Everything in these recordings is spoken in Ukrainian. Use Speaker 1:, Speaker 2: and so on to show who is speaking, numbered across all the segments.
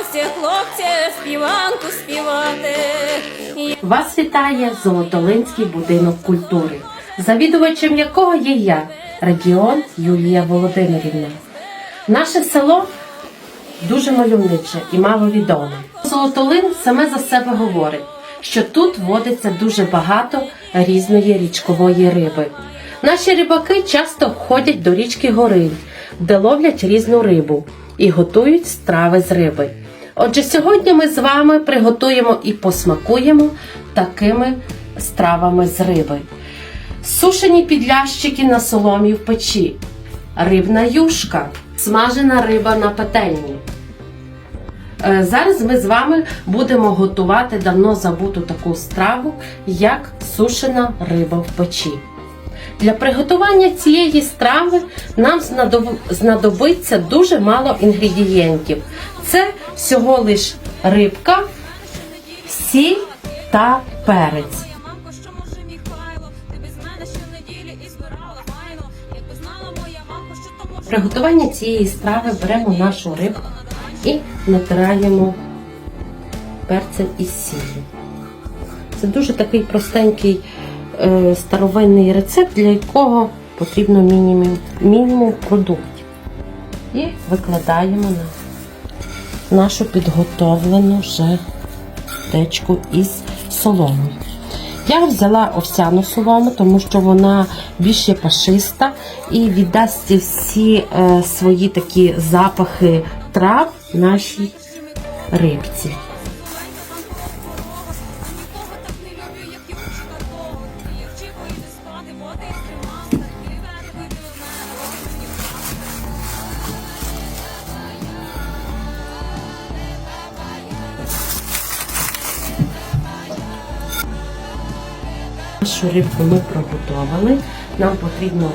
Speaker 1: всіх хлопців співанку співати.
Speaker 2: Вас вітає Золотолинський будинок культури, завідувачем якого є я, Радіон Юлія Володимирівна. Наше село дуже мальовниче і маловідоме. Золотолин саме за себе говорить, що тут водиться дуже багато різної річкової риби. Наші рибаки часто ходять до річки Гориль, де ловлять різну рибу і готують страви з риби. Отже, сьогодні ми з вами приготуємо і посмакуємо такими стравами з риби. Сушені підлящики на соломі в печі, рибна юшка, смажена риба на петельні. Е, Зараз ми з вами будемо готувати давно забуту таку страву, як сушена риба в печі. Для приготування цієї страви нам знадобиться дуже мало інгредієнтів. Це всього лиш рибка, сіль та перець.
Speaker 1: і
Speaker 2: Приготування цієї страви беремо нашу рибку і натираємо перцем із сіллю. Це дуже такий простенький старовинний рецепт, для якого потрібно мінімум, мінімум продуктів. І викладаємо на нашу підготовлену вже течку із соломою. Я взяла овсяну солому, тому що вона більш є пашиста і віддасть всі е, свої такі запахи трав нашій рибці. Нашу рибку ми приготували. Нам потрібно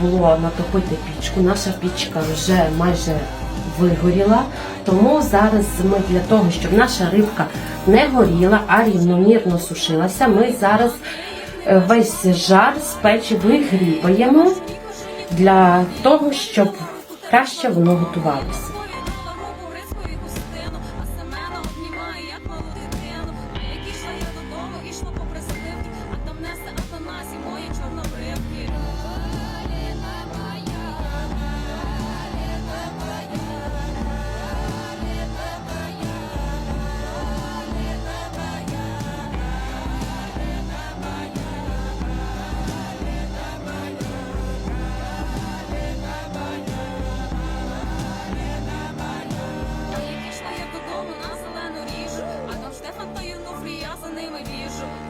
Speaker 2: було натопити пічку. Наша пічка вже майже вигоріла. Тому зараз ми для того, щоб наша рибка не горіла, а рівномірно сушилася, ми зараз е, весь жар з печі вигрібаємо для того, щоб краще воно готувалося.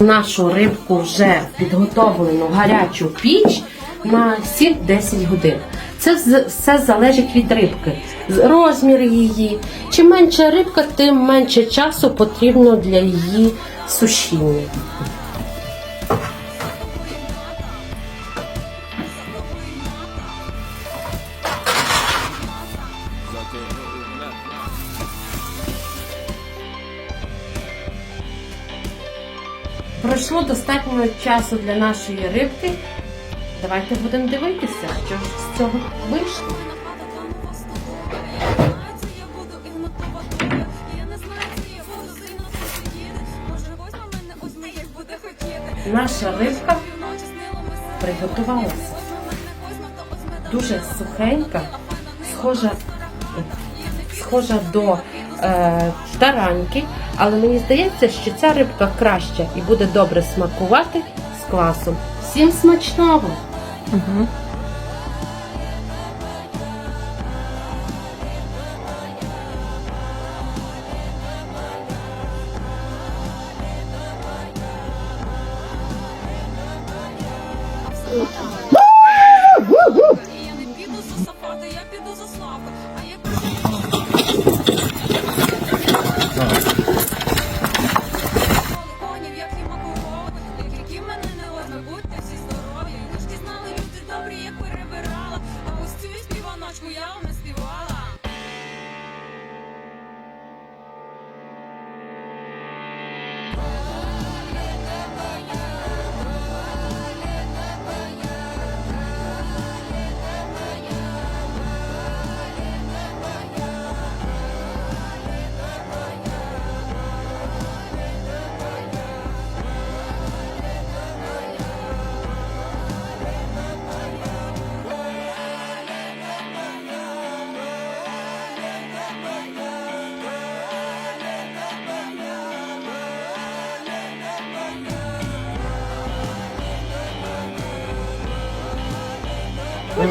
Speaker 2: Нашу рибку вже підготовлену гарячу піч на 7-10 годин. Це все залежить від рибки, розмір її. Чим менша рибка, тим менше часу потрібно для її сушіння. Пройшло достатньо часу для нашої рибки. Давайте будемо дивитися, що ж з цього вийшло. Наша рибка приготувалася. Дуже сухенька, схожа, схожа до тараньки, але мені здається, що ця рибка краща і буде добре смакувати з квасом. Всім смачного!
Speaker 1: І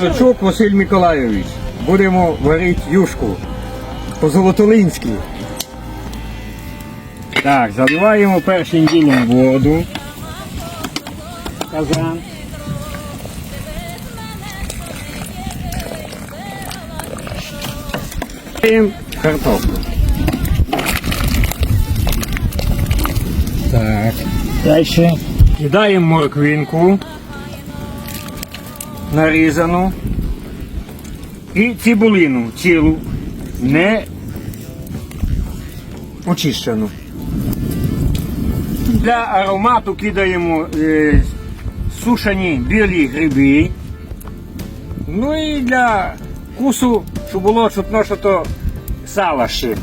Speaker 3: Курочук Василь Миколайович. Будемо варити юшку по-золотолинськи. Так, заливаємо першим ділом воду. Казан. Картоплю. Так. Далі кидаємо морквинку нарізану і цибулину цілу, не очищену. Для аромату кидаємо е, сушені білі гриби. Ну і для вкусу, щоб було чутно, що то сало ще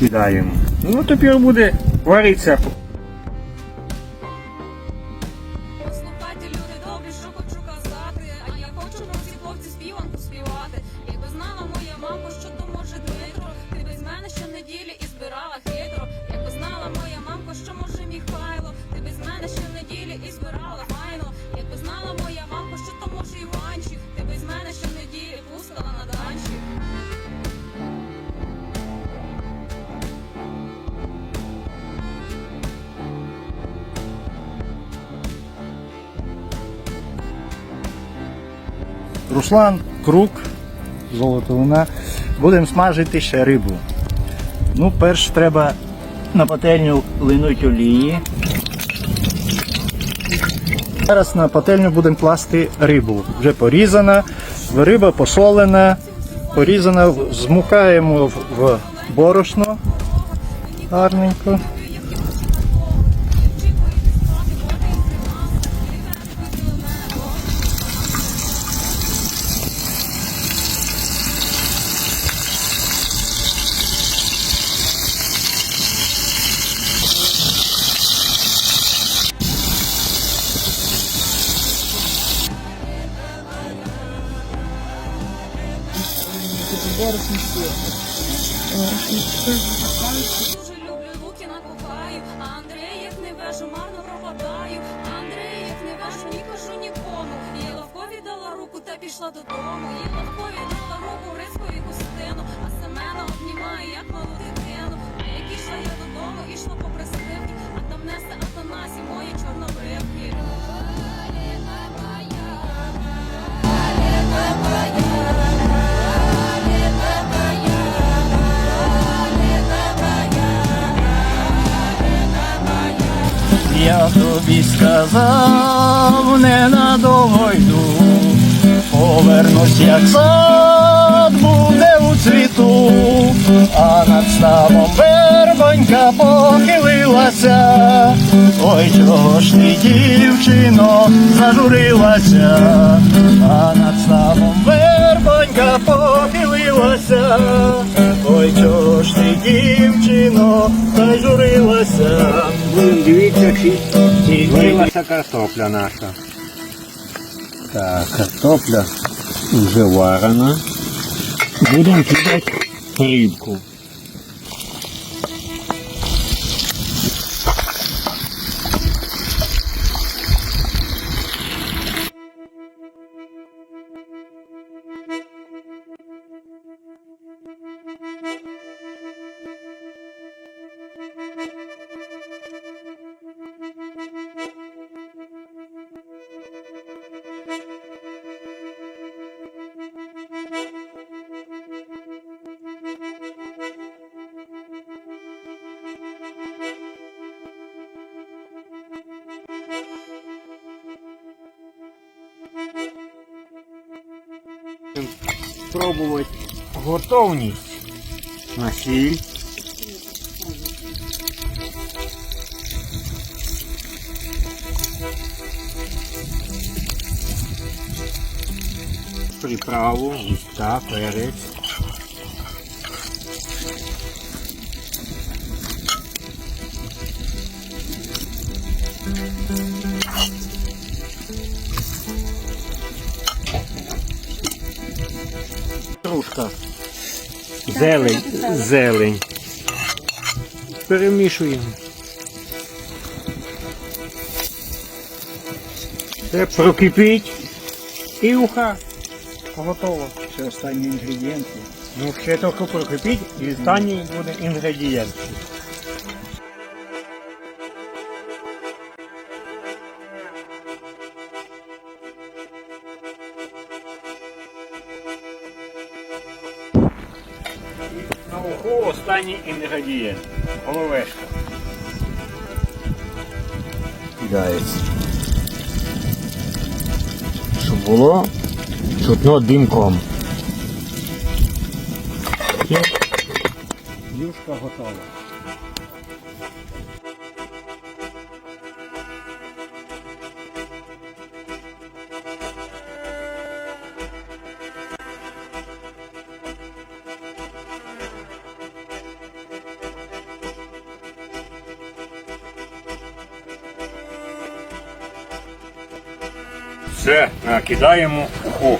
Speaker 3: кидаємо. Ну тепер буде варитися.
Speaker 4: Руслан золото луна. Будемо смажити ще рибу. Ну, перш треба на пательню линуть олії. Зараз на пательню будемо класти рибу. Вже порізана, риба посолена, порізана, змукаємо в борошно гарненько.
Speaker 1: Пішла додому. Їй Лавкові дала руку Грицькові Костину, а Семена обнімає, як малу дитину. А як ішла я додому, ішла попри сливки, а там несе Атанасі мої чорнобривки.
Speaker 4: Я тобі сказав, ненадовго йду, повернусь, як сад буде у цвіту, а над ставом вербонька похилилася. Ой, чого ж ти, дівчино, зажурилася, а над ставом вербонька похилилася. Ой, чого ж ти, дівчино, зажурилася.
Speaker 3: Дивіться, чи з'явилася картопля наша. Так, картопля вже варена. Будемо кидати рибку. Пробувати готовність на сіль. Приправу, густа, перець. Трушка. Зелень, зелень. Перемішуємо. Це прокипіть. І уха готово.
Speaker 4: Це останні інгредієнти.
Speaker 3: Ну, ще трохи прокипіть і останній буде інгредієнт. Уху останній інгредієнт. Головешка. Кидається. Щоб було чутно димком. Юшка готова. Все, накидаємо уху.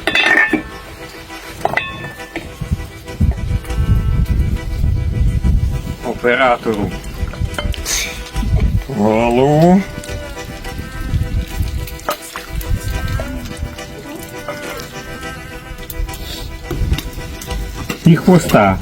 Speaker 3: оператору голову. І хвоста.